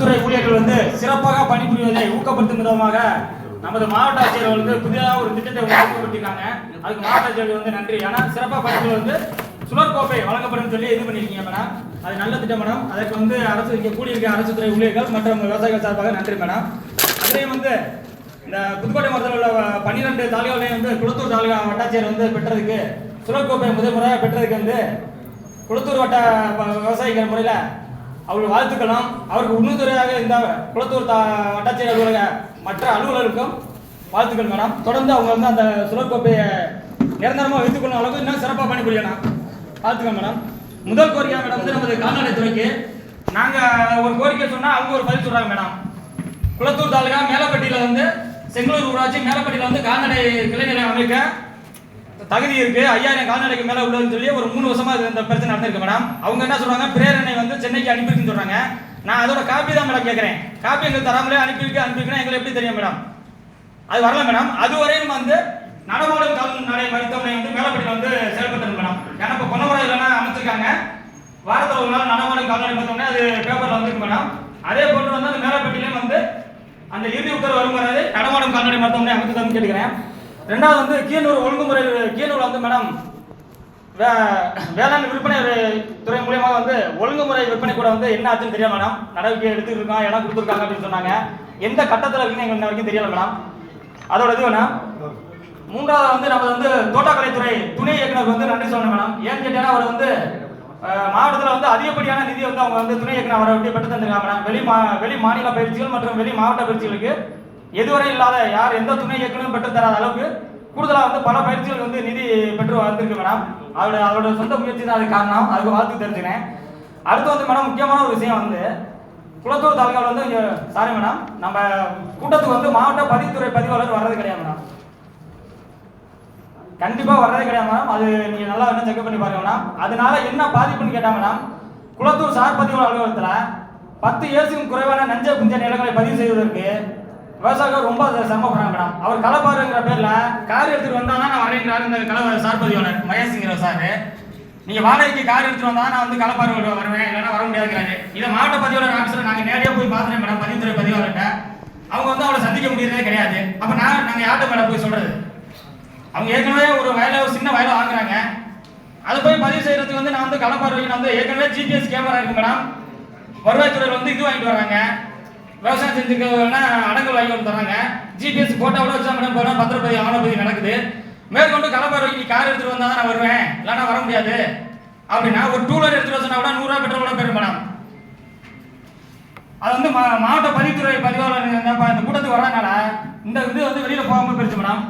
துறை ஊழியர்கள் வந்து சிறப்பாக பணிபுரிவதை ஊக்கப்படுத்தும் விதமாக நமது மாவட்ட ஆட்சியர் வந்து புதிதாக ஒரு திட்டத்தை உருவாக்கப்பட்டிருக்காங்க அதுக்கு மாவட்ட ஆட்சியர் வந்து நன்றி. ஏன்னா சிறப்பாக பணிகள் வந்து சுழற்கோப்பை வழங்கப்படும் சொல்லி இது பண்ணியிருக்கீங்க மேடம் அது நல்ல திட்டம் மேடம் அதற்கு வந்து அரசு இங்கே கூடியிருக்க அரசு துறை ஊழியர்கள் மற்றும் விவசாயிகள் சார்பாக நன்றி மேடம் அதுலேயும் வந்து இந்த புதுக்கோட்டை மாவட்டத்தில் உள்ள பன்னிரெண்டு தாலுகாலையும் வந்து குளத்தூர் தாலுகா வட்டாட்சியர் வந்து பெற்றதுக்கு சுழற்கோப்பை முதல் முறையாக பெற்றதுக்கு வந்து குளத்தூர் வட்ட விவசாயிகள் முறையில் அவர்கள் வாழ்த்துக்களும் அவருக்கு உண்மைத்துறையாக இந்த குளத்தூர் தா வட்டாட்சியர் அலுவலக மற்ற அலுவலருக்கும் வாழ்த்துக்கள் மேடம் தொடர்ந்து அவங்க வந்து அந்த சுழற்கோப்பையை நிரந்தரமாக வைத்துக்கொள்ளும் அளவுக்கு இன்னும் சிறப்பாக பணிபுரியணும். வாழ்த்துக்கள் மேடம் முதல் கோரிக்கை மேடம் வந்து நமது கால்நடைத்துறைக்கு நாங்கள் ஒரு கோரிக்கை சொன்னால் அவங்க ஒரு பதில் சொல்கிறாங்க மேடம் குளத்தூர் தாலுகா மேலப்பட்டியில் வந்து செங்கலூர் ஊராட்சி மேலப்பட்டியில் வந்து கால்நடை கிளைநிலையம் அமைக்க தகுதி இருக்கு. ஐயாயிரம் கால்நடைக்கு மேல உள்ளதுன்னு சொல்லி ஒரு மூணு வருஷமா இந்த பிரச்சனை நடந்திருக்கு மேடம் அவங்க என்ன சொல்றாங்க? பிரேரணை வந்து சென்னைக்கு அனுப்பியிருக்குன்னு சொல்றாங்க. நான் அதோட காப்பி தான் மேடம் கேட்கறேன் காப்பி எங்களுக்கு தராமலே அனுப்பியிருக்கு அனுப்பியிருக்குன்னா எங்களுக்கு எப்படி தெரியும் மேடம் அது வரல மேடம் அதுவரையும் வந்து நடமாடும் கால்நடை மருத்துவமனை வந்து மேலப்பட்டியில் வந்து செயல்படுத்தணும் மேடம் ஏன்னா இப்போ பொன்னமரம் இல்லைன்னா அமைச்சிருக்காங்க. வாரத்தில் ஒரு நாள் நடமாடும் கால்நடை மருத்துவமனை அது பேப்பரில் வந்துருக்கு மேடம் அதே போன்று வந்து அந்த மேலப்பட்டியிலையும் வந்து அந்த இறுதி உத்தரவு வரும் வரை நடமாடும் கால்நடை மருத்துவமனை அமைத்து தரணும்னு கேட்டுக்கிறேன். ரெண்டாவது வந்து கீழூர் ஒழுங்குமுறை கீழூர் வந்து மேடம் வே- வேளாண் விற்பனை துறை மூலியமாக வந்து ஒழுங்குமுறை விற்பனை கூட வந்து என்ன ஆச்சுன்னு தெரியல மேடம் நடவடிக்கை எடுத்துட்டு இருக்கோம் இடம் கொடுத்துருக்காங்க அப்படின்னு சொன்னாங்க. எந்த கட்டத்தில் இருக்குன்னு எங்களுக்கு வரைக்கும் தெரியல மேடம் அதோட இது வேணாம் மூன்றாவது வந்து நம்ம வந்து தோட்டக்கலைத்துறை துணை இயக்குனர் வந்து நன்றி சொல்லணும் மேடம் ஏன்னு கேட்டீங்கன்னா அவர் வந்து மாவட்டத்தில் வந்து அதிகப்படியான நிதி வந்து அவங்க வந்து துணை இயக்குனர் அவரை விட்டு பெற்று தந்திருக்காங்க மேடம் வெளி மா வெளி மாநில பயிற்சிகள் மற்றும் வெளி மாவட்ட பயிற்சிகளுக்கு எதுவரை இல்லாத யார் எந்த துணை இயக்குனரும் பெற்று தராத அளவுக்கு கூடுதலாக வந்து பல பயிற்சிகள் வந்து நிதி பெற்று வந்திருக்கு மேடம் அவரோட அவரோட சொந்த முயற்சி தான் அது காரணம். அதுக்கு வாழ்த்து தெரிஞ்சுக்கிறேன். அடுத்து வந்து மேடம் முக்கியமான ஒரு விஷயம் வந்து குளத்தூர் தாலுகாவில் வந்து சாரி மேடம் நம்ம கூட்டத்துக்கு வந்து மாவட்ட பதிவுத்துறை பதிவாளர் வர்றது கிடையாது மேடம் கண்டிப்பா வர்றதே கிடையாது மேடம் அது நீங்க நல்லா என்ன செக் பண்ணி பாருங்க மேடம் அதனால என்ன பாதிப்புன்னு கேட்டா மேடம் குளத்தூர் சார் பதிவு அலுவலகத்துல பத்து ஏசுக்கும் குறைவான நஞ்ச குஞ்ச நிலங்களை பதிவு செய்வதற்கு விவசாயிகள் ரொம்ப சிரமப்படுறாங்க மேடம். அவர் கலப்பாருங்கிற பேர்ல கார் எடுத்துட்டு வந்தா தான் நான் வரேங்கிறாரு இந்த கள சார் பதிவாளர் மகேஷ்ங்கிற சார். நீங்க வாடகைக்கு கார் எடுத்துட்டு வந்தா நான் வந்து கலப்பாரு வருவேன் இல்லைன்னா வர முடியாதுங்கிறாரு. இதை மாவட்ட பதிவாளர் ஆஃபீஸில் நாங்க நேரடியாக போய் பார்த்துட்டேன் மேடம் பதிவுத்துறை பதிவாளர்கிட்ட. அவங்க வந்து அவளை சந்திக்க முடியறதே கிடையாது. அப்ப நான் நாங்க யார்கிட்ட மேடம் போய் சொல்றது? அவங்க ஏற்கனவே ஒரு வயல ஒரு சின்ன வயலை வாங்குறாங்க. அதை போய் பதிவு செய்யறதுக்கு வந்து நான் வந்து கலப்பாரு நான் வந்து ஏற்கனவே ஜிபிஎஸ் கேமரா இருக்கு மேடம். வருவாய்த்துறையில் வந்து இது வாங்கிட்டு வராங்க. விவசாயம் செஞ்சுருக்கவங்கன்னா அடங்கல் வாங்கி கொண்டு தராங்க ஜிபிஎஸ் போட்டோவோட வச்சா மேடம் போனால் பத்திரப்பதி ஆவணப்பதி நடக்குது. மேற்கொண்டு களப்பார்வைக்கு நீ கார் எடுத்துட்டு வந்தால் தான் நான் வருவேன். இல்லைன்னா வர முடியாது. அப்படின்னா ஒரு டூ வீலர் எடுத்துட்டு வச்சுனா கூட நூறுரூவா பெட்ரோல் கூட போயிடும் மேடம் அது வந்து மா- மாவட்ட பதிவுத்துறை பதிவாளர் இந்த கூட்டத்துக்கு வரனால இந்த இது வந்து வெளியில் போகாமல் போயிருச்சு மேடம்